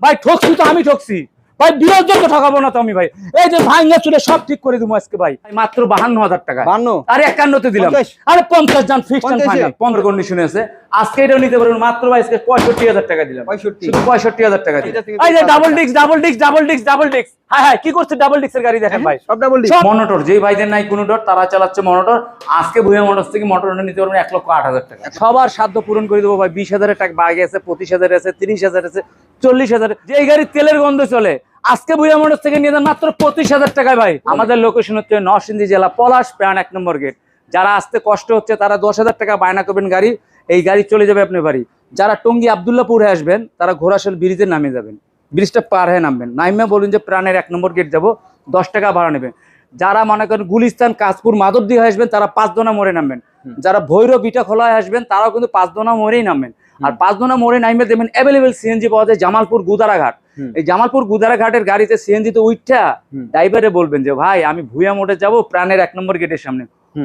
ভাই ঠকছি তো আমি ঠকছি। ভাই বিরোধ ঠকাবো না তো আমি ভাই। এই যে ভাঙ্গা চুলে সব ঠিক করে দেবো আজকে ভাই। মাত্র বাহান্ন হাজার টাকা। আরে একান্নতে দিলাম। আরে পঞ্চাশ জন ফিক্সড। ফাইনাল পনেরো কন্ডিশনে আছে। আজকে এটাও নিতে পারবেন মাত্র ভাই আজকে পঁয়ষট্টি হাজার টাকা দিলাম। পঁয়ষট্টি। হাজার টাকা দিলাম। এই যে double disc double disc double disc double disc হ্যাঁ হ্যাঁ কি করছে ডাবল ডিস্কের গাড়ি দেখেন ভাই। সব ডাবল ডি সব মনোটর যেই ভাইদের নাই কোনো ডট তারা চালাচ্ছে মনোটর আজকে ভুয়া মোটরস থেকে মোটর নিতে পারবেন এক লক্ষ আট হাজার টাকা। সবার সাধ্য পূরণ করে দেবো ভাই। বিশ হাজারের টাকা বাগে আছে পঁচিশ হাজার আছে তিরিশ হাজার আছে চল্লিশ হাজার যে এই গাড়ির তেলের গন্ধ চলে আজকে ভুয়া থেকে নিয়ে মাত্র পঁচিশ হাজার টাকায় ভাই। আমাদের লোকেশন হচ্ছে নরসিংদী জেলা পলাশ প্রাণ এক নম্বর গেট যারা আসতে কষ্ট হচ্ছে তারা দশ হাজার টাকা বায়না করবেন গাড়ি। এই গাড়ি চলে যাবে আপনার বাড়ি। যারা টঙ্গী আবদুল্লাপুর আসবেন তারা ঘোড়াশাল ব্রিজে নামে যাবেন। ব্রিজটা পার হয়ে নামবেন। নাইমে বলুন যে প্রাণের এক নম্বর গেট যাব দশ টাকা ভাড়া নেবেন। যারা মনে করেন গুলিস্তান কাশপুর মাদর দিয়ে আসবেন তারা পাঁচ দোনা মোড়ে নামবেন। যারা ভৈরব বিটা খোলায় আসবেন তারাও কিন্তু পাঁচ দোনা মোড়েই নামবেন। আর পাঁচ দোনা মোড়ে নামবে দেবেন অ্যাভেলেবেল সিএনজি পাওয়া যায় জামালপুর গুদারাঘাট। এই জামালপুর গুদারাঘাটের গাড়িতে সিএনজি তো উইঠা ড্রাইভারে বলবেন যে ভাই আমি ভুয়া মোড়ে যাব প্রাণের এক নম্বর গেটের সামনে।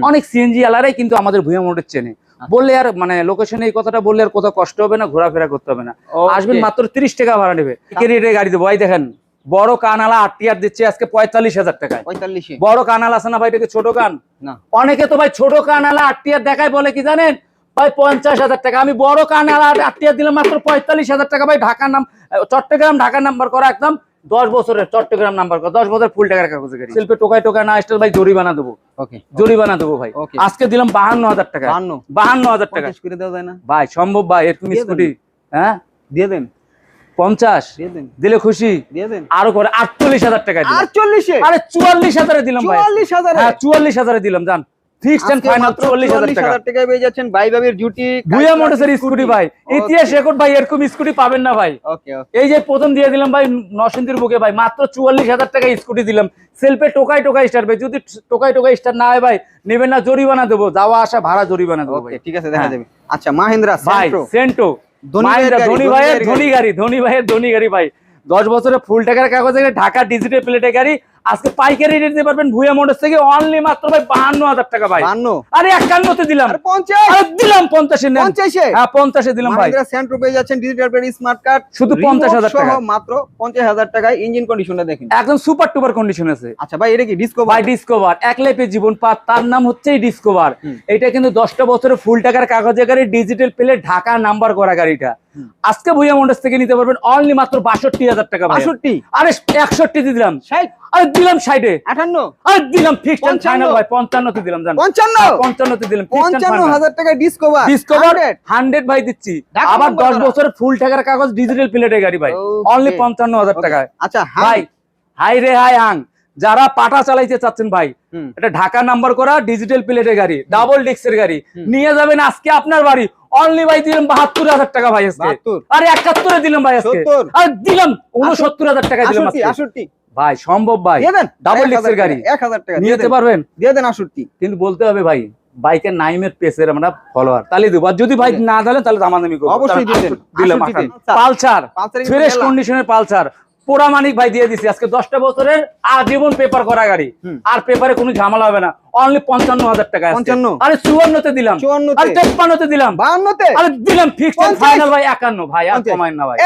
অনেক সিএনজি আলারাই কিন্তু আমাদের ভুয়া মোড়ের চেনে। বললে আর মানে লোকেশনে এই কথাটা বললে আর কোথাও কষ্ট হবে না ঘোরাফেরা করতে হবে না। আসবেন মাত্র তিরিশ টাকা ভাড়া নেবে। কেরিয়ারের গাড়ি দেবো? ভাই দেখেন বড় কানালা আট টিয়ার দিচ্ছে আজকে পঁয়তাল্লিশ হাজার টাকায়। পঁয়তাল্লিশে। বড় কানাল আছে না ভাই এটাকে ছোট কান? অনেকে তো ভাই ছোট কানালা আট টিয়ার দেখায় বলে কি জানেন? ভাই পঞ্চাশ হাজার টাকা। আমি বড় কানালা আট টিয়ার দিলাম মাত্র পঁয়তাল্লিশ হাজার টাকা। ভাই ঢাকার নাম চট্টগ্রাম ঢাকার নাম্বার করা একদম। দশ বছরের চট্টগ্রাম নাম্বার করা। দশ বছর ফুল টাকার কাগজে গাড়ি। শিল্পে টোকায় টোকায় না আসলে ভাই জরিমানা দেবো। জরিমানা দেবো ভাই। আজকে দিলাম বাহান্ন হাজার টাকা। বাহান্ন। হাজার টাকা। করে দেওয়া যায় না। ভাই সম্ভব ভাই এরকম। স্কুটি। হ্যাঁ? দিয়ে দেন। পঞ্চাশ। দিলে খুশি। আরও করে আটচল্লিশ হাজার টাকা দিলাম। আটচল্লিশে? আরে চুয়াল্লিশ হাজারে দিলাম ভাই। হ্যাঁ চুয়াল্লিশ হাজারে দিলাম জান ফিক্সড এন্ড ফাইনাল চুয়াল্লিশ হাজার টাকা। টাকায় পেয়ে যাচ্ছেন বাই বাবির জুটি ভুয়া মোটরসের স্কুটি। ভাই। ইতিহাস রেকর্ড ভাই এরকম স্কুটি পাবেন না ভাই। ওকে ওকে এই যে প্রথম দিয়ে দিলাম ভাই নরসিংদীর বুকে ভাই মাত্র চুয়াল্লিশ হাজার টাকা স্কুটি দিলাম। সেলফে টোকাই টোকাই স্টার ভাই যদি টোকাই টোকাই স্টার না হয় ভাই নেবেন না জরিমানা দেবো। যাওয়া আসা ভাড়া জরিমানা দেবো ভাই। ঠিক আছে দেখা হ্যাঁ। যাবে। আচ্ছা মাহিন্দ্রা ভাই সেন্ট্রো সেন্টো ধনী ভাইয়ের ধনী গাড়ি, ধনী ভাইয়ের ধনী গাড়ি ভাই। দশ বছরে ফুল টাকার কাগজে ঢাকা ডিজিটাল প্লেটের গাড়ি। আজকে পাইকারি রেট দিতে পারবেন ভুয়া মোটর থেকে অনলি মাত্র ভাই বাহান্ন হাজার টাকা ভাই। বান্ন আরে একান্নতে দিলাম। দিলাম পঞ্চাশে পঞ্চাশে? হ্যাঁ পঞ্চাশে দিলাম ভাই। সেন্ট্রো পেয়ে যাচ্ছেন ডিজিটাল প্লেট স্মার্ট কার্ড শুধু 50,000 টাকা। মাত্র পঞ্চাশ হাজার টাকায় ইঞ্জিন কন্ডিশনটা দেখেন। একদম সুপার টুপার কন্ডিশন আছে। আচ্ছা ভাই এটা কি ডিসকো বাই ডিসকভার এক লাইফে জীবন পাত তার নাম হচ্ছে ডিসকভার এটা কিন্তু দশটা বছরে ফুল টাকার কাগজে গাড়ি ডিজিটাল প্লেট ঢাকা নাম্বার করা গাড়িটা। আজকে ভুইয়া মোটরস থেকে নিতে পারবেন অনলি মাত্র বাষট্টি হাজার টাকা বাষট্টি? আরে একষট্টি দিলাম। আরে দিলাম সাইডে আটান্ন? আরে দিলাম ফিক্সড পঞ্চান্ন। ফাইনাল ভাই পঞ্চান্নতে দিলাম জান। পঞ্চান্ন? পঞ্চান্নতে দিলাম পঞ্চান্ন হাজার টাকা ডিসকভার ডিসকভার হান্ড্রেড ভাই দিচ্ছি। আবার দশ। বছরের ফুল টাকার কাগজ ডিজিটাল প্লেটে গাড়ি ভাই। অনলি পঞ্চান্ন হাজার টাকায়। আচ্ছা ভাই হাই রে হাই হাং যারা পাটা চালাইতে চাচ্ছেন ভাই এটা ঢাকা নাম্বার করা ডিজিটাল প্লেটের গাড়ি ডাবল ডিস্কের গাড়ি। নিয়ে যাবেন আজকে আপনার বাড়ি। অনলি ভাই দিলাম বাহাত্তর হাজার টাকা ভাই আজকে। আরে একাত্তরে দিলাম ভাই আজকে। আর দিলাম উনসত্তর হাজার টাকা দিলাম আষট্টি ভাই সম্ভব ভাই। ডাবল এর গাড়ি। এক হাজার টাকা নিয়ে যেতে পারবেন? দিয়ে দেন আষট্টি কিন্তু বলতে হবে ভাই বাইকের নাইমের পেসের আমরা ফলোয়ার তাহলে দেবো। আর যদি ভাই না দিলেন তাহলে দামাদামি করব। অবশ্যই। দিলাম পালসার। ফ্রেশ কন্ডিশনের পালসার। পোড়ামানিক ভাই দিয়ে দিছি। আজকে দশটা বছরের আজীবন পেপার করা গাড়ি। আর পেপারে কোনো ঝামেলা হবে না। অনলি পঞ্চান্ন হাজার টাকা। 55 আরে চুয়ান্নতে দিলাম। আরে তেপ্পান্নতে দিলাম। বাহান্নতে। আরে দিলাম ফিক্সড ফাইনাল ভাই একান্ন ভাই আর পঞ্চাশ। না ভাই,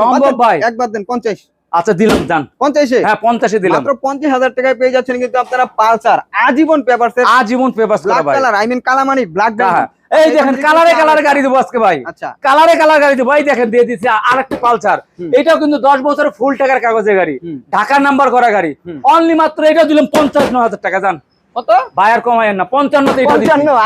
সম্ভব ভাই। একবার দেন পঞ্চাশ। আচ্ছা দিলাম জান। পঞ্চাশে? হ্যাঁ পঞ্চাশে দিলাম। মাত্র পঞ্চাশ হাজার টাকায় পেয়ে যাচ্ছেন কিন্তু আপনারা পালসার আজীবন পেপার আজীবন পেপার কালার আই মিন কালামানি ব্ল্যাক হ্যাঁ, এই দেখেন কালারে কালারে গাড়ি দেবো আজকে ভাই। আচ্ছা। কালারে কালার গাড়ি দেবো। ভাই দেখেন দিয়ে দিচ্ছি আর একটা পালসার। এটাও কিন্তু দশ বছরের ফুল টাকার কাগজের গাড়ি। ঢাকার নাম্বার করা গাড়ি। অনলি মাত্র এটা দিলাম পঞ্চাশ হাজার টাকা যান কত? ভাই আর কমায়েন না। পঞ্চান্ন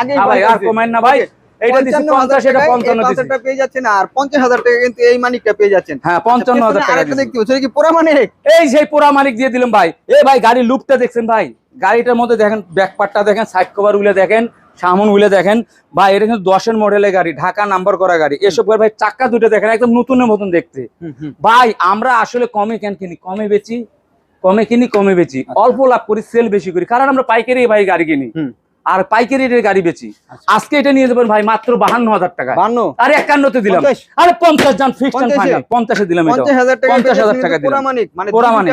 আগে হ্যাঁ ভাই আর কমায়েন না ভাই। এটা দিচ্ছি পঞ্চাশ এটা পঞ্চান্ন দিচ্ছি পালসারটা পেয়ে যাচ্ছেন আর পঞ্চাশ হাজার টাকা কিন্তু এই মানিকটা পেয়ে যাচ্ছেন। হ্যাঁ পঞ্চান্ন হাজার টাকা আরেকটা দেখতে পাচ্ছি কি পোড়া মানিক? এই সেই পোড়া মালিক দিয়ে দিলাম ভাই। ভাই লুকটা দেখছেন ভাই। গাড়িটার মধ্যে দেখেন ব্যাকপার্টটা দেখেন সাইড দেখেন সামনগুলো দেখেন। ভাই এটা কিন্তু দশের মডেলের গাড়ি ঢাকা নাম্বার করা গাড়ি। এসব গাড়ি ভাই চাক্কা দুটো দেখেন একদম নতুনের মতন দেখতে। ভাই আমরা আসলে কমে কেন কিনি? কমে বেচি কমে কিনি কমে বেচি। অল্প লাভ করি সেল বেশি করি। কারণ আমরা পাইকারি ভাই গাড়ি কিনি। আর পাইকারি রেটে গাড়ি বেচি। আজকে এটা নিয়ে যাবেন ভাই মাত্র বাহান্ন হাজার টাকা। আরে একান্নতে দিলাম। আরে পঞ্চাশ জন ফিক্সড পঞ্চাশে। দিলাম পঞ্চাশ হাজার টাকা পঞ্চাশ হাজার টাকা পোড়া মানে।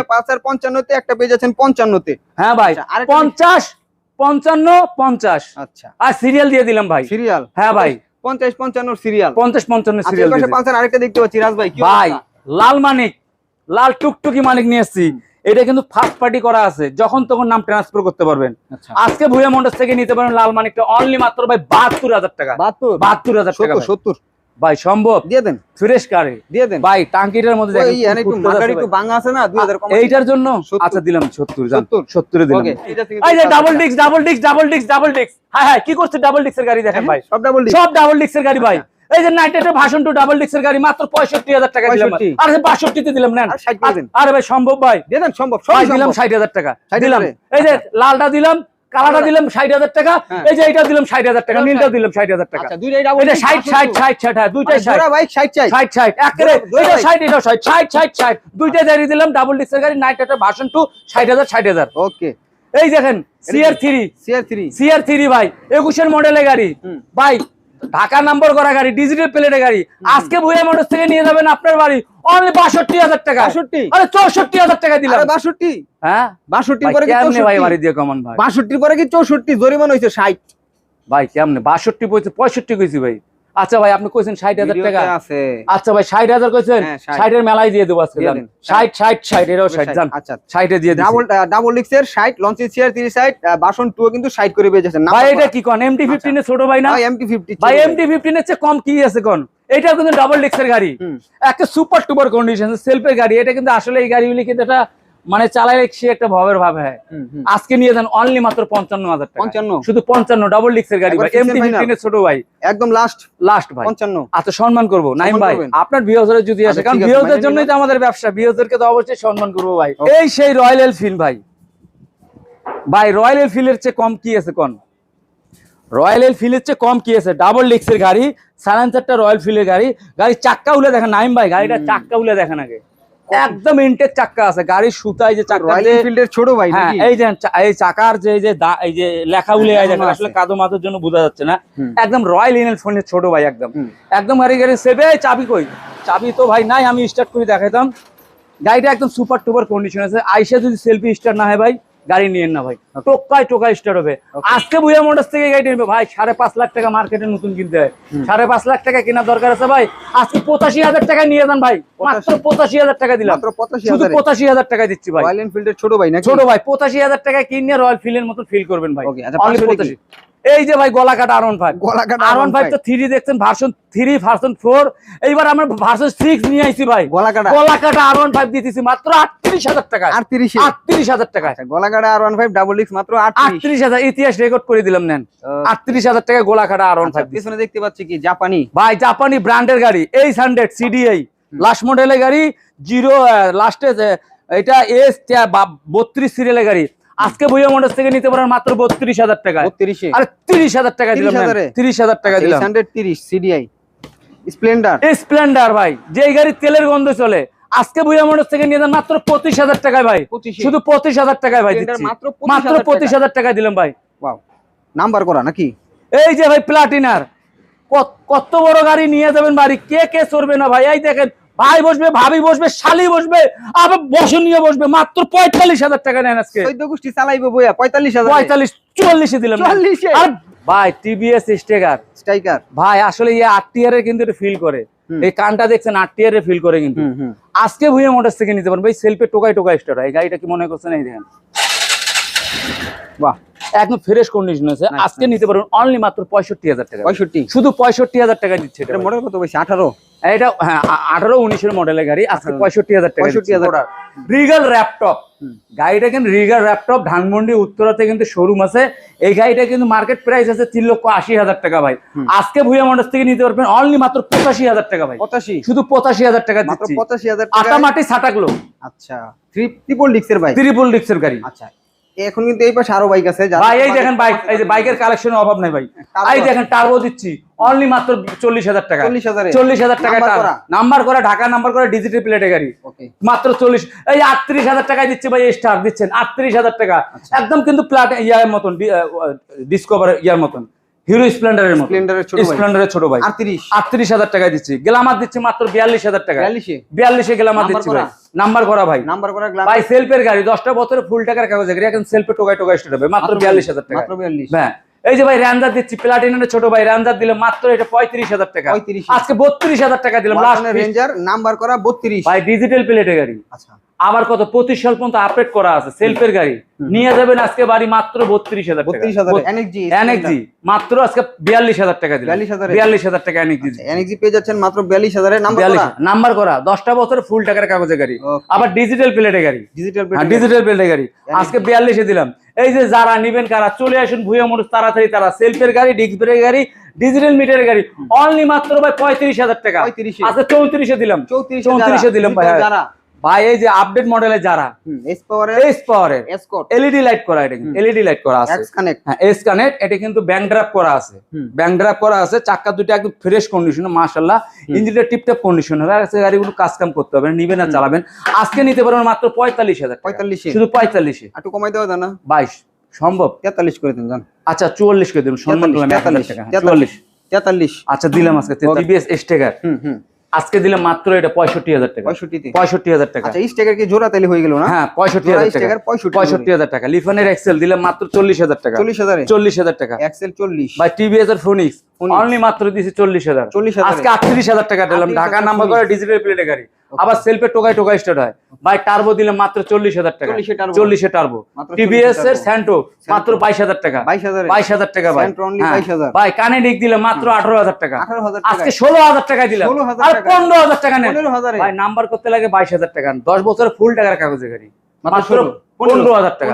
পঞ্চান্নতে একটা যাচ্ছেন পঞ্চান্নতে। হ্যাঁ ভাই আচ্ছা, পঞ্চাশ পঞ্চান্ন পঞ্চাশ। আচ্ছা। আর সিরিয়াল দিয়ে দিলাম ভাই। সিরিয়াল? হ্যাঁ ভাই। পঞ্চাশ পঞ্চান্ন সিরিয়াল। পঞ্চাশ পঞ্চান্ন আচ্ছা সিরিয়াল এর আরেকটা দেখতে পাচ্ছি। রাজ ভাই ভাই লাল মানিক। লাল টুকটুকি মানিক নিয়ে এসেছি। এটা কিন্তু ফার্স্ট পার্টি করা আছে যখন তখন নাম ট্রান্সফার করতে পারবেন। আচ্ছা। আজকে ভুয়া মন্ডস থেকে নিতে পারেন লাল মানিকটা অনলি মাত্র ভাই বাহাত্তর হাজার টাকা। বাহাত্তর? হাজার টাকা সত্তর ভাই। সম্ভব? দিয়ে দেন। ফ্রেশ কারে? দিয়ে দেন। ভাই টাঙ্কিটার মধ্যে একটু মার্কার আছে না দুই হাজার কম এইটার জন্য? আচ্ছা দিলাম সত্তর জান সত্তর। দিলাম। এই যে double disc double disc double disc double disc হ্যাঁ হ্যাঁ কি করছে ডাবল ডিস্কের গাড়ি দেখেন ভাই। সব ডাবল সব ডাবল ডিস্কের গাড়ি ভাই। এই যে নাইটের ভাষণ টু ডাবল ডিস্কের গাড়ি মাত্র পঁয়ষট্টি হাজার টাকা দিলাম 65 আরে বাষট্টিতে দিলাম নেন। আর 60 করে দেন। আরে ভাই সম্ভব ভাই। দেন সম্ভব দিলাম ষাট হাজার টাকা। দিলাম। করে? এই যে লালটা দিলাম কালাটা দিলাম ষাট হাজার টাকা। হ্যাঁ। এই যে এইটা দিলাম ষাট হাজার টাকা নীলটা দিলাম ষাট হাজার টাকা। আচ্ছা ডাবল এই ষাট ষাট ষাট ষাট হ্যাঁ দুইটাই ষাট। বাইক 60 চাই ষাট ষাট একেবারে এটা ষাট এটা ষাট ষাট ষাট ষাট। দুইটাই দাঁড়িয়ে দিলাম ডাবল ডিস্কের গাড়ি নাইট একটা ভাষণ টু ষাট হাজার ষাট হাজার। ওকে। এই দেখেন CR three CR 3 CR three ভাই একুশের মডেলের গাড়ি। হুম। ঢাকা নাম্বার করা গাড়ি ডিজিটাল প্লেটের গাড়ি। আজকে ভুয়া মোটর থেকে নিয়ে যাবেন আপনার বাড়ি। অনলি বাষট্টি হাজার টাকা। 62 আরে চৌষট্টি হাজার টাকা দিলাম। বাষট্টি? হ্যাঁ? বাষট্টির পরে কি চৌষট্টি? ভাই বাড়ি দিয়ে কমন ভাই? 62 পরে কি 64 জরিমানা হইছে 60 ভাই কেমনে? বাষট্টি পঁয়ষট্টি কইছি ভাই। আচ্ছা ভাই আপনি কইছেন ষাট হাজার টাকা। আছে। আচ্ছা ভাই ষাট হাজার কইছেন? হ্যাঁ, 60 ষাটের মেলায় দিয়ে দেবো আজকে দিয়ে জান। দিন। ষাট ষাট ষাট এটাও ষাট জান। আচ্ছা ষাটে দিয়ে ডাবল ডাবল ডিক্সের 60 লঞ্চের সিআর 30 60 বাসন 2 কিন্তু 60 করে বেজেছেন ভাই এটা কি কোন এমটি ফিফটিন ছোট ভাই না? এমটি 50 ভাই এমটি ফিফটিন এর চেয়ে কম কি আছে কোন? এটা কিন্তু ডাবল ডিক্সের গাড়ি। একটা সুপার টুপার কন্ডিশন সেলফের গাড়ি এটা কিন্তু আসলে এই গাড়িগুলি কিন্তু এটা মানে চালাইলে সে একটা ভাবের ভাব হ্যাঁ। আজকে নিয়ে যান অনলি মাত্র পঞ্চান্ন হাজার টাকা। 55 শুধু পঞ্চান্ন ডাবল ডিক্সের গাড়ি ভাই। এমটি ফিফটিনের ছোট ভাই। একদম লাস্ট লাস্ট ভাই। 55 আচ্ছা সম্মান করব। নাইম ভাই আপনার বিহজের যদি আসে আচ্ছা, কারণ ঠিক আছে, বিহজের জন্যই তো আমাদের ব্যবসা বিহজেরকে তো অবশ্যই সম্মান করব ভাই। এই সেই রয়্যাল এনফিল্ড ভাই। ভাই রয়্যাল এনফিল্ডের চেয়ে কম কি আছে কোন? রয়্যাল এনফিল্ডের চেয়ে কম কি আছে? ডাবল ডিক্সের গাড়ি সাইলেন্সারটা রয়্যাল ফিল্ডের গাড়ি। গাড়ি চাক্কা উলে দেখেন নাইম ভাই গাড়িটা চাক্কা উলে দেখেন আগে। একদম ইনটেক চাকা আছে গাড়ির সুতায় যে চাকা রয়্যাল এনফিল্ডের ছোট ভাই হ্যাঁ এই যে এই চাকার যে যে এই যে লেখা উলে দেখেন আছে। আসলে কাদো মাথার জন্য বোঝা যাচ্ছে না। একদম রয়্যাল ইনফিল্ড ফোনের ছোট ভাই একদম। একদম গাড়ি গাড়ি সেবে চাবি কই? চাবি তো ভাই নাই আমি স্টার্ট করে দেখাইতাম। গাড়িটা একদম সুপার টুপার কন্ডিশন আছে। আইসা যদি সেলফি স্টার্ট না হয় ভাই গাড়ি নিয়েন না ভাই। টোকায় টোকায় স্টার্ট হবে। আজকে বুয়া মোটরস থেকে গাড়ি নেবে। ভাই সাড়ে পাঁচ লাখ টাকা মার্কেটে নতুন কিনতে হয়। সাড়ে পাঁচ লাখ টাকা কেনার দরকার আছে ভাই। আজকে পঁচাশি হাজার টাকা নিয়ে যান ভাই। মাত্র পঁচাশি হাজার টাকা দিলাম। শুধু পঁচাশি হাজার টাকা দিচ্ছি ভাই। রয়্যাল এনফিল্ডের ছোট ভাই নাকি? ছোট ভাই পঁচাশি হাজার টাকা কিনে রয়্যাল ফিলের মতো ফিল করবেন ভাই। আচ্ছা, পাঁচশো 85 এই যে ভাই গলা কাটা আর ফাইভ গলা কাটা আর ফাইভ তো থ্রি দেখছেন ভার্সন থ্রি ভার্সন ফোর এইবার আমরা ভার্সন সিক্স নিয়ে আইছি ভাই। গলা কাটা গলা কাটা আর ফাইভ দিতেছি মাত্র আটত্রিশ হাজার টাকা 38 আটত্রিশ। হাজার টাকা। আচ্ছা গলা কাটা আর 15 ডাবল ডিক্স মাত্র আটত্রিশ। হাজার ইতিহাস রেকর্ড করে দিলাম নেন। আটত্রিশ হাজার টাকা গোলা আর আচ্ছা, ফাইভ পিছনে দেখতে পাচ্ছি কি? জাপানি। ভাই জাপানি ব্র্যান্ডের গাড়ি এইট হান্ড্রেড সিডিআই লাস্ট মডেলের গাড়ি জিরো লাস্টে এটা এস বত্রিশ সিরিয়ালের গাড়ি। আজকে বইয়া মোটরস থেকে নিতে পারেন মাত্র বত্রিশ হাজার টাকা 32 এ তিরিশ হাজার টাকা দিলাম 30,000 তিরিশ হাজার? টাকা দিলাম। 630 সিডিআই স্প্লেন্ডার স্প্লেন্ডার ভাই। যে গাড়ি তেলের গন্ধ চলে আজকে বইয়া মোটরস থেকে নিয়ে মাত্র পঁচিশ হাজার টাকায় ভাই। 25 শুধু পঁচিশ হাজার টাকায় ভাই মাত্র পঁচিশ হাজার টাকায় দিলাম ভাই। নাম্বার করা নাকি? এই যে ভাই প্লাটিনার কত- বড় গাড়ি নিয়ে যাবেন বাড়ি? কে কে চড়বে না ভাই? এই দেখেন ভাই বসবে ভাবি বসবে শালি বসবে আবার বসন নিয়ে বসবে। মাত্র পঁয়তাল্লিশ হাজার টাকা নেন আজকে। গোষ্ঠী চালাইবো বইয়া 45000 পঁয়তাল্লিশ চুয়াল্লিশে দিলাম না। 44 এ? আর ভাই টিভিএস স্টেগার স্ট্রাইকার ভাই আসলে ইয়ে আট টিয়ারের কিন্তু ফিল করে। এই কানটা দেখছেন আট টিয়ারের ফিল করে কিন্তু। আজকে ভুয়ে মোটরস থেকে নিতে পারেন ভাই সেলফে টোকাই টোকাই স্টার হয়। এই গাড়িটা কি মনে করছেন? এই দেখেন। বাহ একদম ফ্রেশ কন্ডিশন আছে। আজকে নিতে পারেন অনলি মাত্র পঁয়ষট্টি হাজার টাকা। 65 শুধু পঁয়ষট্টি হাজার টাকা দিচ্ছে এটা। মডেল কত বেশি 18 এটা হ্যাঁ আঠারো উনিশের মডেলের গাড়ি। আজকে পঁয়ষট্টি হাজার টাকা 65,000 হাজার রিগাল র্যাপটপ। গাড়িটা কিন্তু রিগার ল্যাপটপ ধানমন্ডি উত্তরাতে কিন্তু শোরুম আছে। এই গাড়িটা কিন্তু মার্কেট প্রাইস আছে তিন লক্ষ আশি হাজার টাকা ভাই। আজকে ভুয়া মন্ডস থেকে নিতে পারবেন অনলি মাত্র পঁচাশি হাজার টাকা ভাই। 85 শুধু পঁচাশি হাজার টাকা পঁচাশি হাজার 85000 টাকা আটা মাটি সাটাকলো আচ্ছা ত্রিপল ডিক্সের ভাই? ত্রিপল ডিক্সের গাড়ি। আচ্ছা। এখন কিন্তু এই পাশে আরও বাইক আছে ভাই এই দেখেন বাইক এই যে বাইকের কালেকশনের অভাব নাই ভাই। Turbo এই দেখেন টার্বো দিচ্ছি অনলি মাত্র চল্লিশ হাজার টাকা। 40,000 এ? চল্লিশ হাজার টাকা? নাম্বার করা। ঢাকা নাম্বার করা ডিজিটাল প্লেটে গাড়ি। ওকে মাত্র চল্লিশ এই আটত্রিশ হাজার টাকায় দিচ্ছে ভাই স্টার দিচ্ছেন আটত্রিশ হাজার টাকা। আচ্ছা। একদম কিন্তু প্লাট ইয়ার মতন ডিসকভার ইয়ার মতন। হিরো স্প্লেন্ডারের মতন স্প্লেন্ডারের ছোট ভাই স্প্লেন্ডারের ছোট ভাই 38 আটত্রিশ হাজার টাকায় দিচ্ছি। গ্লামার দিচ্ছি মাত্র বিয়াল্লিশ হাজার টাকা 42 এ? বিয়াল্লিশে গ্লামার দিচ্ছি ভাই। নাম্বার করা ভাই। নাম্বার করা ভাই সেলফের গাড়ি দশটা বছরে ফুল টাকার কাগজ গাড়ি এখন সেলফে টোকায় টোকায় স্টার্ট হবে। মাত্র বিয়াল্লিশ। হাজার টাকা মাত্র 42 হ্যাঁ। এই যে ভাই র্যান্ডার দিচ্ছি প্লাটিনামের ছোট ভাই র্যান্ডার দিলে মাত্র এটা পঁয়ত্রিশ হাজার টাকা। 35,000 আজকে বত্রিশ হাজার টাকা দিলাম লাস্ট রেঞ্জার নাম্বার করা 32 ভাই ডিজিটাল প্লেটে গাড়ি। আচ্ছা। আবার কত? পঁচিশ সাল পর্যন্ত আপডেট করা আছে সেলফের গাড়ি। নিয়ে যাবেন আজকে বাড়ি মাত্র বত্রিশ হাজার 32000 এনএক্সজি এনএক্সি মাত্র আজকে বিয়াল্লিশ হাজার টাকা দিলাম 42,000 এ? বিয়াল্লিশ হাজার টাকা এনএক্সি এনএক্সজি পেয়ে যাচ্ছেন মাত্র 42000 এর নাম্বার বিয়াল্লিশ করা নাম্বার করা দশটা বছর ফুল টাকার কাগজে গাড়ি। আবার ডিজিটাল প্লেটে গাড়ি। ডিজিটাল ডিজিটাল প্লেটে গাড়ি। আজকে বিয়াল্লিশে দিলাম। এই যে যারা নিবেন কারা চলে আসুন ভুয়া মানুষ তাড়াতাড়ি তারা সেলফের গাড়ি ডিস্ক ব্রেক গাড়ি ডিজিটাল মিটারের গাড়ি। অনলি মাত্র ভাই পঁয়ত্রিশ হাজার টাকা। 35 এ। আজকে চৌত্রিশে দিলাম। 34 চৌত্রিশে দিলাম ভাই। যারা। ভাই এই যে আপডেট মডেলে যারা এস পাওয়ারের এস পাওয়ারের এলইডি লাইট করা এটা এলইডি লাইট করা আছে। এক্স কানেক্ট হ্যাঁ এস কানেক্ট এটা কিন্তু ব্যাংক ড্রাপ করা আছে। ব্যাংক ড্রাপ করা আছে চাক্কা দুটো একদম ফ্রেশ কন্ডিশন মাশাআল্লাহ। ইঞ্জিনটা টিপটপ কন্ডিশন আছে গাড়িগুলো কাজ কাম করতে হবে না, নিবেন আর চালাবেন। আজকে নিতে পারবেন মাত্র পঁয়তাল্লিশ হাজার 45 এ। শুধু পঁয়তাল্লিশে। একটু কমাই দেওয়া যায় না? বাইশ সম্ভব? 43 করে দেন জান আচ্ছা চুয়াল্লিশ করে দিলাম সম্মান করলাম এক হাজার টাকা। হ্যাঁ, চুয়াল্লিশ। 43 আচ্ছা দিলাম আজকে টিভিএস স্টেকার হুম হুম। আজকে দিলে মাত্র এটা পঁয়ষট্টি হাজার টাকা। পঁয়ষট্টি হাজার টাকা। আচ্ছা স্টেকার কি জোড়া তাহলে হয়ে গেল না? হ্যাঁ পঁয়ষট্টি হাজার টাকা। পঁয়ষট্টি পঁয়ষট্টি হাজার টাকা। লিফানের এক্সেল দিলে মাত্র চল্লিশ হাজার টাকা। চল্লিশ হাজার? চল্লিশ হাজার টাকা। এক্সেল চল্লিশ। বা টিভিএস এর ফোনিক্স। অনলি মাত্র দিছি চল্লিশ হাজার। 40,000 আজকে আটত্রিশ হাজার টাকা দিলাম। 38,000 ঢাকা নাম্বার করে ডিজিটাল প্লেটে গাড়ি। আবার সেলফে টোকাই টোকাই স্টার্ট হয়। ভাই টার্বো দিলাম মাত্র চল্লিশ হাজার টাকা। 40 এ turbo। চল্লিশে টার্বো মাত্র 40 টিভিএস এর স্যান্টো মাত্র বাইশ হাজার টাকা। 22000 এ। বাইশ হাজার টাকা ভাই। হ্যাঁ। 22,000 ভাই কানে ডিক দিলাম মাত্র আঠারো হাজার টাকা। আজকে ষোলো হাজার টাকা দিলাম। 16,000 আর পনেরো হাজার টাকা নেন। 15000 ভাই নাম্বার করতে লাগে বাইশ হাজার টাকা। দশ বছরের ফুল টাকার কাগজে গাড়ি। মাত্র পনেরো। হাজার টাকা।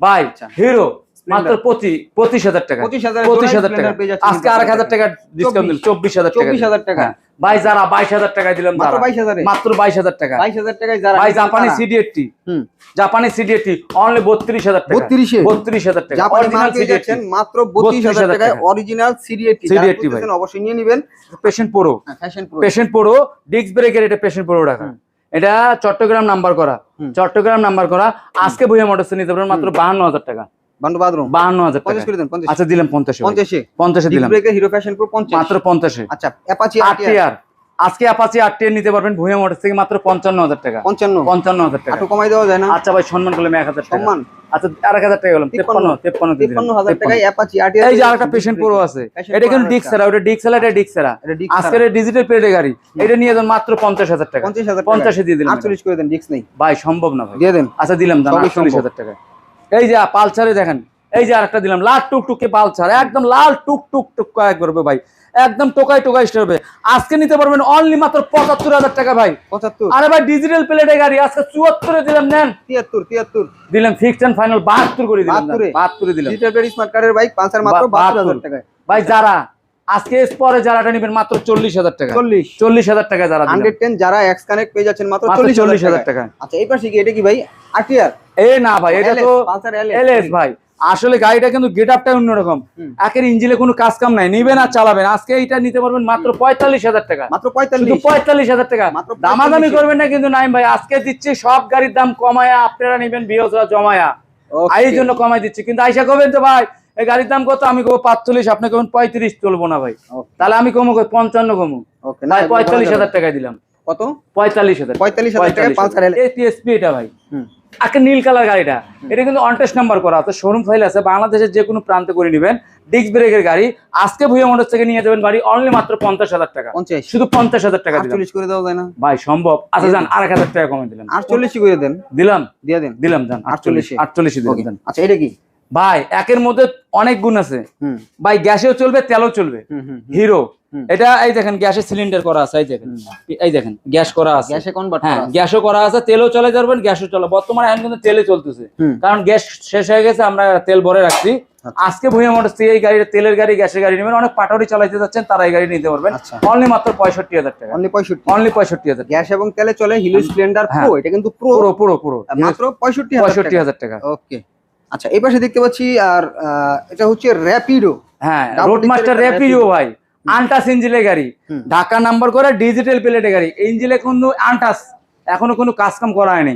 ভাই আচ্ছা। হিরো মাত্র পঁচিশ পঁচিশ হাজার টাকা। 25,000 এ পঁচিশ হাজার টাকা। আজকে আর এক হাজার টাকা ডিসকাউন্ট দিল চব্বিশ হাজার টাকা 24,000 টাকা। ভাই যারা বাইশ হাজার টাকা দিলাম মাত্র যারা। 22,000 এ। মাত্র বাইশ হাজার টাকা। 22000 টাকায় যারা ভাই জাপানি তারা। সিডি এইটটি হুম। জাপানি সিডি এইটটি অনলি বত্রিশ হাজার টাকা। 32 বত্রিশ হাজার টাকা। অরিজিনাল পেয়ে সিডি মাত্র 32000 32,000 টাকায় অরিজিনাল সিডিএটি CD যারা 80 ভাই। অবশ্যই নিয়ে নেবেন। Passion pro passion pro disc ব্রেকের এটা পেশেন্ট প্রো রাখা এটা চট্টগ্রাম নাম্বার করা। হুম। চট্টগ্রাম নাম্বার করা। আজকে ভুয়া মোটরস নিতে পারেন মাত্র বাহান্ন হাজার টাকা। বাহান্ন হাজার টাকা। 50 করে দেন 50 আচ্ছা দিলাম পঞ্চাশে ভাই। 50 এ পঞ্চাশে দিলাম। হিরো ফ্যাশন প্রো 50 মাত্র পঞ্চাশে। আচ্ছা অ্যাপাচি আজকে টিয়ার নিতে পারবেন ভুয়া মোটরস থেকে মাত্র পঞ্চান্ন হাজার টাকা। 55 পঞ্চান্ন হাজার টাকা। একটু কমাই দেওয়া যায় না? আচ্ছা ভাই সম্মান করলাম এক হাজার টাকা। সম্মান। আচ্ছা আর এক হাজার টাকা গেলাম তেপ্পান্ন। তেপ্পান্ন দিয়ে দিলাম। 53000 টাকায় অ্যাপাচি আরটিআর এই যে আরেকটা পেশেন্ট প্রো আছে। এটা কিন্তু ডিক্সারা ওটা এটা। আজকের ডিজিটাল প্লেটে গাড়ি। এটা নিয়ে যান মাত্র পঞ্চাশ হাজার টাকা। 50000 পঞ্চাশে দিয়ে দিলাম। 48 করে দেন নেই। ভাই সম্ভব না ভাই। দিয়ে দেন। আচ্ছা দিলাম দাম আটচল্লিশ হাজার টাকা এই যে পালসারে দেখেন এই যে আরেকটা দিলাম লাল টুকটুকে পালসার একদম লাল টুক টুক টুক কয়েক করবে ভাই একদম টোকাই টোকাই হবে। আজকে নিতে পারবেন অনলি মাত্র পঁচাত্তর হাজার টাকা ভাই। 75 আরে ভাই ডিজিটাল প্লেটে গাড়ি আজকে চুয়াত্তরে দিলাম নেন। 73 73 দিলাম ফিক্সড এন্ড ফাইনাল বাহাত্তর করে দিলাম 72 বাহাত্তরে। দিলাম। ডিজিটাল প্লেট স্মার্ট কার্ডের বাইক পালসার মাত্র বা- 72000 বাহাত্তর। টাকায়। ভাই যারা আজকে পরে যারাটা নেবেন মাত্র চল্লিশ হাজার টাকা। 40 চল্লিশ হাজার টাকা যারা দিলাম। 110 যারা এক্স কানেক্ট পেয়ে যাচ্ছেন মাত্র 40000 চল্লিশ হাজার টাকা। আচ্ছা এই পাশে কি এটা কি ভাই? আরটিআর এ না ভাই এটা তো এলএস ভাই। আসলে গাড়িটা কিন্তু গেট আপটা অন্যরকম। একের ইঞ্জিনে কোনো কাজ কাম নাই। নিবেন আর চালাবেন। আজকে এটা নিতে পারবেন মাত্র পঁয়তাল্লিশ হাজার টাকা। মাত্র 45 পঁয়তাল্লিশ হাজার টাকা। দামাদামি 45 করবেন না কিন্তু নাইম ভাই। আজকে দিচ্ছি সব গাড়ির দাম কমায়া আপনারা নিবেন বিহসরা জমায়া। এই জন্য কমাই দিচ্ছি। কিন্তু আইসা করবেন তো ভাই এই গাড়ির দাম কত? আমি কমো পাঁচচল্লিশ আপনি কবেন পঁয়ত্রিশ চলবো না ভাই। তাহলে আমি কমো পঞ্চান্ন কমো। পঁয়তাল্লিশ হাজার। টাকা দিলাম। কত? পঁয়তাল্লিশ হাজার। 45,000 টাকায় পালসার এল- এটা ভাই। একটা নীল কালার গাড়িটা। এটা কিন্তু অনটেস্ট নাম্বার করা আছে শোরুম ফাইল আছে বাংলাদেশের যে কোনো প্রান্তে করে নেবেন। ডিস্ক ব্রেকের গাড়ি। আজকে ভুয়া মোটর থেকে নিয়ে যাবেন বাড়ি অনলি মাত্র পঞ্চাশ হাজার টাকা। শুধু পঞ্চাশ হাজার টাকা চল্লিশ করে দেওয়া যায় না? ভাই সম্ভব। আচ্ছা যান আর এক হাজার টাকা কমে দিলাম। 48 করে দেন। দিলাম। দিয়ে দেন। দিলাম যান আটচল্লিশ আটচল্লিশ দিলাম আচ্ছা এটা কি? ভাই একের মধ্যে অনেক গুণ আছে। হুম। ভাই গ্যাসেও চলবে তেলও চলবে। হিরো। এটা এই দেখেন গ্যাসের সিলিন্ডার করা আছে এই দেখেন। এই দেখেন গ্যাস করা আছে। গ্যাসে কনভার্ট হ্যাঁ গ্যাসও করা আছে তেলও চলে যাবেন গ্যাসও চলে। বর্তমানে এখন কিন্তু তেলে চলতেছে। কারণ গ্যাস শেষ হয়ে গেছে আমরা তেল ভরে রাখছি। আচ্ছা। আজকে ভুয়া মোটর এই গাড়িটা তেলের গাড়ি গ্যাসের গাড়ি নেবেন। অনেক পাটারি চালাইতে যাচ্ছেন তারা এই গাড়ি নিতে পারবেন। আচ্ছা। অনলি মাত্র পঁয়ষট্টি হাজার টাকা। অনলি 65 অনলি পঁয়ষট্টি হাজার গ্যাস এবং তেলে চলে হিলো স্প্লেন্ডার। প্রো এটা কিন্তু প্রো পুরো পুরো মাত্র 65000 পঁয়ষট্টি টাকা। হাজার টাকা। ওকে আচ্ছা এই পাশে দেখতে পাচ্ছি আর এটা হচ্ছে র্যাপিডো হ্যাঁ রোড মাস্টার র্যাপিডো ভাই। আনটাস ইঞ্জিনের গাড়ি। ঢাকা নাম্বার করে ডিজিটাল প্লেটে গাড়ি। ইঞ্জিনে কিন্তু আনটাস এখনও কোনো কাজ কাম করা হয়নি।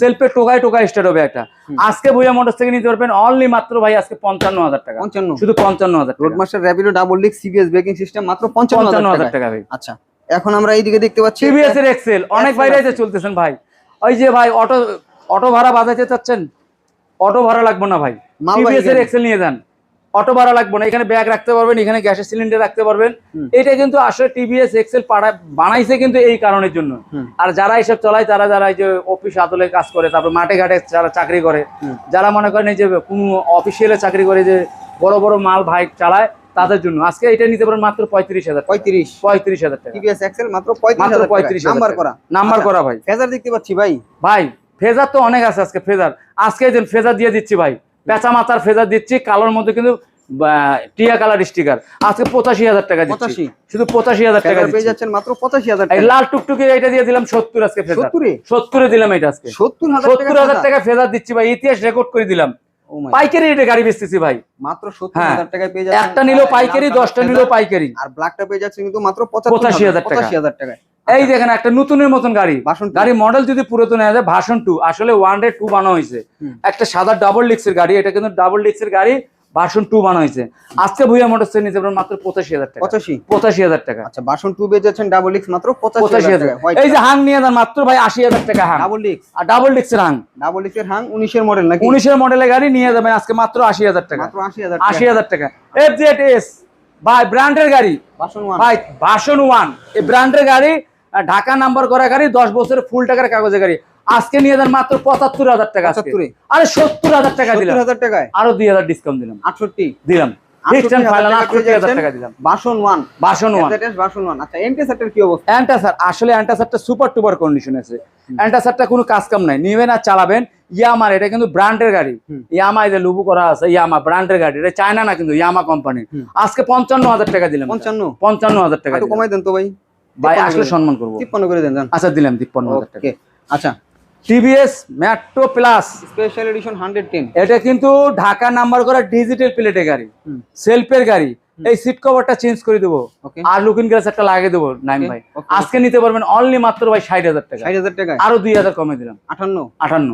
সেলফে টোকায় টোকায় স্টার্ট হবে একটা। আজকে ভুয়া মোটর থেকে নিতে পারবেন অনলি মাত্র ভাই আজকে পঞ্চান্ন হাজার টাকা। 55 শুধু পঞ্চান্ন হাজার road master Rapido double disc CBS braking system মাত্র 55000 পঞ্চান্ন হাজার টাকা ভাই। আচ্ছা এখন আমরা এইদিকে দেখতে পাচ্ছি টিভিএস এর এক্সেল অনেক বাইরে। চলতেছেন ভাই। ওই যে ভাই অটো অটো ভাড়া বাজাইতে চাচ্ছেন? অটো ভাড়া লাগবে না ভাই। টিভিএস এর এক্সেল নিয়ে যান। অটো ভাড়া লাগবে না এখানে ব্যাগ রাখতে পারবেন এখানে গ্যাসের সিলিন্ডার রাখতে পারবেন। এটা কিন্তু আসলে টিভিএস এক্সেল বানাইছে কিন্তু এই কারণের জন্য। আর যারা এইসব চলায় তারা যারা এই যে অফিস আদলে কাজ করে তারপর মাঠে ঘাটে যারা চাকরি করে যারা মনে করেন এই যে কোনো অফিসিয়ালে চাকরি করে যে বড় বড় মাল ভাই চালায় তাদের জন্য। আজকে এটা নিতে পারেন মাত্র পঁয়ত্রিশ হাজার পঁয়ত্রিশ। পঁয়ত্রিশ হাজার টাকা। টিভিএস এক্সেল মাত্র পঁয়ত্রিশ হাজার পঁয়ত্রিশ নাম্বার করা। নাম্বার আচ্ছা, করা ভাই। ফেজার দেখতে পাচ্ছি ভাই ভাই ফেজার তো অনেক আছে আজকে ফেজার। আজকে যে ফেজার দিয়ে দিচ্ছি ভাই। পেঁচা মাথার ফেজার দিচ্ছি কালোর মধ্যে কিন্তু টিয়া কালার স্টিকার। আজকে পঁচাশি হাজার টাকা দিচ্ছি। শুধু পঁচাশি হাজার টাকা পেয়ে যাচ্ছেন মাত্র পঁচাশি হাজার লাল টুকটুকে এটা দিয়ে দিলাম সত্তর আজকে ফেজার। সত্তরে? দিলাম এটা আজকে। সত্তর হাজার টাকা ফেজার। দিচ্ছি ভাই ইতিহাস রেকর্ড করে দিলাম। পাইকারি রেটে গাড়ি বেচতেছি ভাই। মাত্র সত্তর হ্যাঁ। হাজার টাকায় পেয়ে যাচ্ছেন। একটা নিলো পাইকারি দশটা নিলো পাইকারি। আর ব্ল্যাকটা পেয়ে যাচ্ছে কিন্তু মাত্র 85,000 টাকা। পঁচাশি হাজার টাকায়। এই দেখেন একটা নতুনের মতন গাড়ি। গাড়ি মডেল যদি পুরাতন হয়ে যায় ভাষণ টু। আসলে ওয়ান ডে টু বানানো হয়েছে। একটা সাদা ডাবল ডিক্সের গাড়ি এটা কিন্তু ডাবল ডিক্সের গাড়ি ভাষণ টু বানানো হয়েছে। আজকে ভুইয়া মোটরস নিতে পারেন মাত্র পঁচাশি হাজার টাকা। পঁচাশি? পঁচাশি হাজার টাকা। আচ্ছা বাসন টু ডাবল এক্স মাত্র পঁচাশি হাজার এই যে হাং নিয়ে যান মাত্র ভাই আশি হাজার টাকা হাং। ডাবল এক্স আর ডাবল ডিক্সের হাং। ডাবল এক্সের হাং উনিশের মডেল নাকি? উনিশের মডেলের গাড়ি নিয়ে যাবেন আজকে মাত্র আশি হাজার টাকা। মাত্র আশি হাজার আশি হাজার টাকা। এফ জেড এস ভাই ব্র্যান্ডের গাড়ি। বাসন ওয়ান ভাই ভাষণ ওয়ান এই ব্র্যান্ডের গাড়ি ঢাকা নাম্বার করা গাড়ি দশ বছরের ফুল টাকার কাগজের গাড়ি। আজকে নিয়ে যান মাত্র পঁচাত্তর হাজার টাকা আজকে। 75 আরে সত্তর হাজার টাকা দিলাম। হাজার টাকায়? আরও দুই হাজার ডিসকাউন্ট দিলাম। আটষট্টি? দিলাম। আটষট্টি Fixed and হাজার final টাকা পেয়ে 68,000 যাচ্ছেন। টাকা দিলাম বাসন ওয়ান বাসন ওয়ান আচ্ছা কি অ্যান্টাসার আসলে অ্যান্টাসারটা সুপার টুপার কন্ডিশন আছে। অ্যান্টাসারটা কোনো কাজ কাম নাই। নিবেন আর চালাবেন। ইয়ামার এটা কিন্তু ব্র্যান্ডের গাড়ি। হুম। ইয়ামা এই যে লুবু করা আছে ইয়ামা ব্র্যান্ডের গাড়ি। এটা চায়না না কিন্তু ইয়ামা কোম্পানি আজকে পঞ্চান্ন হাজার টাকা দিলাম। পঞ্চান্ন? পঞ্চান্ন হাজার টাকা কমাই দেন তো ভাই। ভাই আসলে সম্মান করব। তিপ্পান্ন করে দেন আচ্ছা দিলাম তিপ্পান্ন হাজার টাকা। ওকে আচ্ছা। TVS plus. Special edition hundred ten. এটা কিন্তু ঢাকা নাম্বার করা ডিজিটাল প্লেটের গাড়ি সেলফের গাড়ি। এই সিট কভারটা চেঞ্জ করে দেবো। ওকে। আর লুকিং গ্লাস একটা লাগিয়ে দেবো নাইম ভাই। আজকে নিতে পারবেন অনলি মাত্র ভাই ষাট হাজার টাকা। ষাট হাজার টাকায়? আরও দুই হাজার কমে দিলাম। আটান্ন। আটান্ন।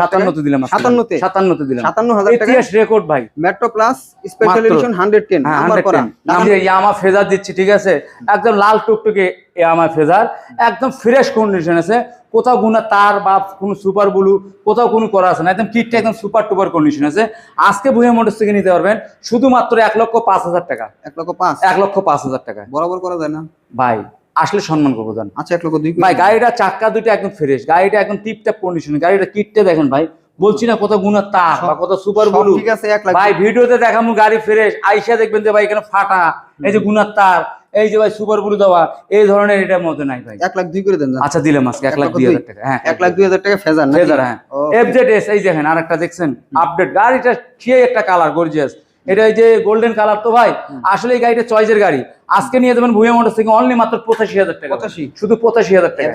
সাতান্নতে দিলাম আজকে। সাতান্নতে? সাতান্নতে দিলাম। সাতান্ন হাজার ইতিহাস রেকর্ড ভাই। Metro plus special edition hundred ten হ্যাঁ নাম্বার 110 করা আমি ইয়ামা ফেজার দিচ্ছি ঠিক আছে? একদম লাল টুকটুকে ইয়ামা ফেজার একদম ফ্রেশ কন্ডিশন আছে। কোথাও কোনো তার বা কোনো সুপার ব্লু কোথাও কোনো করা আছে না। একদম কিটটা একদম সুপার টুপার কন্ডিশন আছে। আজকে ভুয়া মোটরস থেকে নিতে পারবেন শুধুমাত্র এক লক্ষ পাঁচ হাজার টাকা। এক লক্ষ পাঁচ। এক লক্ষ পাঁচ হাজার টাকা। বরাবর করা যায় না? ভাই আসলে সম্মান করব জান। আচ্ছা এক লক্ষ দুই ভাই গাড়িটা চাক্কা দুইটা একদম ফ্রেশ গাড়িটা একদম টিপটাপ কন্ডিশন গাড়িটা কিটটা দেখেন ভাই বলছি না কত গুণের তার বা কত সুপার ব্লু ঠিক আছে এক লাখ ভাই ভিডিওতে দেখামু গাড়ি ফ্রেশ আইসা দেখবেন যে ভাই এখানে ফাটা এই যে গুনার তার এই যে ভাই সুপার ব্লু দেওয়া এই ধরনের এটার মধ্যে নাই ভাই। এক লাখ দুই করে দেন আচ্ছা দিলাম আজকে এক লাখ দুই। হাজার টাকা হ্যাঁ। এক লাখ দুই হাজার টাকা ফেজার? ফেজার হ্যাঁ. এফজেড এস এই দেখেন আরেকটা দেখছেন আপডেট গাড়িটা কি একটা কালার গর্জিয়াস এটা এই যে গোল্ডেন কালার তো ভাই আসলে এই গাড়িটা চয়েসের গাড়ি। আজকে নিয়ে যাবেন ভুয়া মোটরস থেকে অনলি মাত্র পঁচাশি হাজার টাকা। 85 শুধু পঁচাশি হাজার টাকা।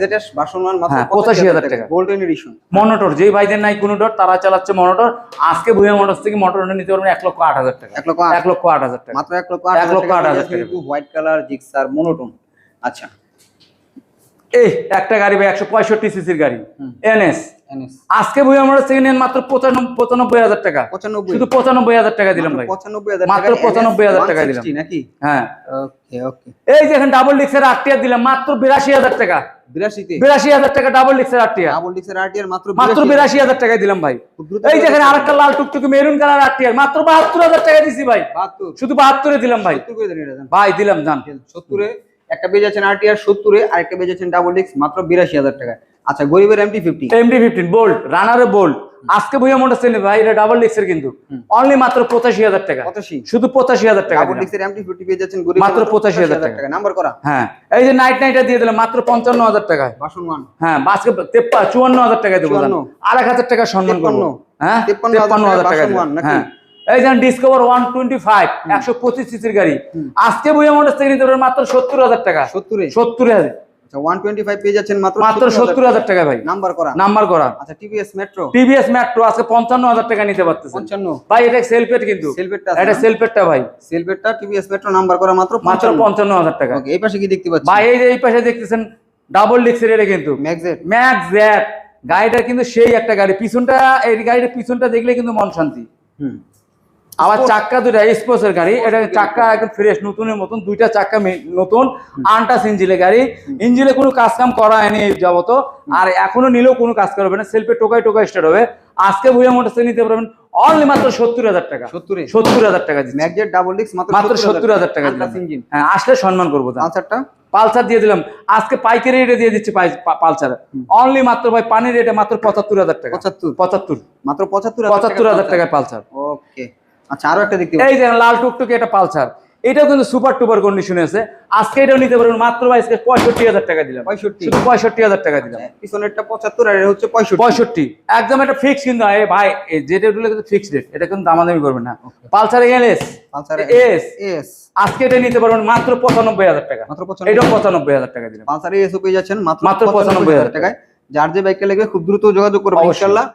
পঁচাশি হ্যাঁ, 85,000 85,000 টাকা। গোল্ডেন এডিশন মনোটর যেই ভাইদের নাই কোনো ডর তারা চালাচ্ছে মনোটর আজকে ভুয়া মোটরস থেকে মোটর নিতে পারবেন এক লক্ষ আট হাজার টাকা। এক লক্ষ আট। এক লক্ষ আট হাজার টাকা। মাত্র এক লক্ষ এক লক্ষ আট হাজার টাকা। হোয়াইট কালার জিক্সার মনোটোন আচ্ছা। এই একটা গাড়ি ভাই একশো পঁয়ষট্টি সিসির গাড়ি। এনএস আজকে ভুয়া মোটরস থেকে নেন মাত্র পঁচানব্বই হাজার টাকা। পঁচানব্বই শুধু পঁচানব্বই হাজার টাকা দিলাম ভাই। পঁচানব্বই হাজার মাত্র টাকা। 95,000 টাকা দিলাম। নাকি? হ্যাঁ। এই যে এখন ডাবল ডিক্সের আটটিয়া দিলাম মাত্র বিরাশি হাজার টাকা। বিরাশি হাজার টাকা ডাবল ডিক্সের আটটিয়া ডাবল ডিক্সের আরটিআর মাত্র মাত্র বিরাশি হাজার টাকা দিলাম ভাই। এই যেখানে আরেকটা লাল টুকটুকি মেরুন কালার আটটিয়ার মাত্র বাহাত্তর হাজার টাকা দিছি ভাই। শুধু বাহাত্তরে দিলাম ভাই। ভাই দিলাম জান। সত্তরে একটা যাচ্ছেন আরটিআর সত্তরে আরেকটা পেয়ে যাচ্ছেন ডাবল ডিক্স মাত্র বিরাশি হাজার টাকা আচ্ছা গরিবের MT fifty MD fifteen bolt রানারে bolt আজকে ভুয়া মোটর সেল ভাই এটা ডাবল ডিক্সের কিন্তু। অনলি মাত্র পঁচাশি হাজার টাকা। শুধু পঁচাশি হাজার টাকা ডাবল। ডিক্সের এমটি ফিফটি পেয়ে যাচ্ছেন মাত্র 85,000 টাকা। নাম্বার করা। হ্যাঁ এই যে নাইট নাইটটা দিয়ে দিলাম মাত্র পঞ্চান্ন হাজার টাকায়। বাসন ওয়ান হ্যাঁ আজকে তেপ্পা চুয়ান্ন হাজার টাকা দেবো জান। 54 আর এক হাজার টাকা সম্মান করব। হ্যাঁ তেপ্পান্ন হাজার হাজার টাকা টাকা? হ্যাঁ। এই যেন ডিসকভার ওয়ান টোয়েন্টি ফাইভ একশো পঁচিশ সিসির গাড়ি। আজকে বইয়া মোটর থেকে নিতে মাত্র সত্তর হাজার টাকা। সত্তর। সত্তর হাজার। আচ্ছা ওয়ান টোয়েন্টি ফাইভ পেয়ে যাচ্ছেন মাত্র মাত্র সত্তর হাজার টাকা। ভাই। নাম্বার করা। নাম্বার করা। আচ্ছা টিভিএস মেট্রো টিভিএস মেট্রো আজকে টাকা নিতে পারতেছেন। ভাই এটা সেলফেট কিন্তু। সেলফেটটা এটা সেলফেটটা ভাই। সেলফেটটা টিভিএস মেট্রো নাম্বার করা মাত্র টাকা। ওকে এই পাশে কি দেখতে পাচ্ছি ভাই এই যে এই পাশে দেখতেছেন ডাবল ডিক্সের এটা কিন্তু। ম্যাগজেট গাড়িটা কিন্তু সেই একটা গাড়ি। পিছনটা এই গাড়ির পিছনটা দেখলে কিন্তু মন শান্তি। হুম। আবার চাক্কা দুটা স্পোর্টসের গাড়ি। এটা চাক্কা একদম ফ্রেশ নতুনের মতন দুইটা চাক্কা নতুন আনটাস ইঞ্জিনের গাড়ি। ইঞ্জিনে কোনো কাজ কাম করা হয়নি যাবত। আর এখনও নিলেও কোনো কাজ করবে না। সেলফে টোকাই টোকাই স্টার্ট হবে। আজকে ভুয়া মোটরস নিতে পারবেন অনলি মাত্র সত্তর হাজার টাকা। সত্তরে? সত্তর হাজার টাকা। ম্যাগজেট ডাবল ডিস্ক মাত্র সত্তর হাজার টাকা। ইঞ্জিন হ্যাঁ আসলে সম্মান করব। পালসারটা পালসার দিয়ে দিলাম। আজকে পাইকারি রেটে দিয়ে দিচ্ছি পালসার অনলি মাত্র ভাই পানির রেটে মাত্র পঁচাত্তর হাজার টাকা। পঁচাত্তর। পঁচাত্তর। মাত্র পঁচাত্তর পঁচাত্তর হাজার টাকায় পালসার ওকে আচ্ছা আরও একটা দেখতে এই যে লাল টুকটুকি এটা পালসার। এটাও কিন্তু সুপার টুপার কন্ডিশনে আছে। আজকে এটাও নিতে পারবেন মাত্র আজকে পঁয়ষট্টি হাজার টাকা দিলাম। পঁয়ষট্টি। শুধু পঁয়ষট্টি হাজার টাকা দিলাম। পিছনেরটা পঁচাত্তর আর হচ্ছে পঁয়ষট্টি। একদম একটা ফিক্স কিন্তু এ ভাই যেটা উঠলে কিন্তু ফিক্স রেট এটা কিন্তু দামাদামি করবেন না। Pulsar LS Pulsar S S আজকে এটা নিতে পারবেন মাত্র পঁচানব্বই হাজার টাকা। মাত্র পঁচানব্বই। এটাও পঁচানব্বই হাজার টাকা দিলাম। পালসার এসও পেয়ে যাচ্ছেন মাত্র মাত্র পঁচানব্বই হাজার টাকায়। যার যে বাইকটা লাগবে খুব দ্রুত যোগাযোগ করবেন অবশ্যই। ইনশাল্লাহ।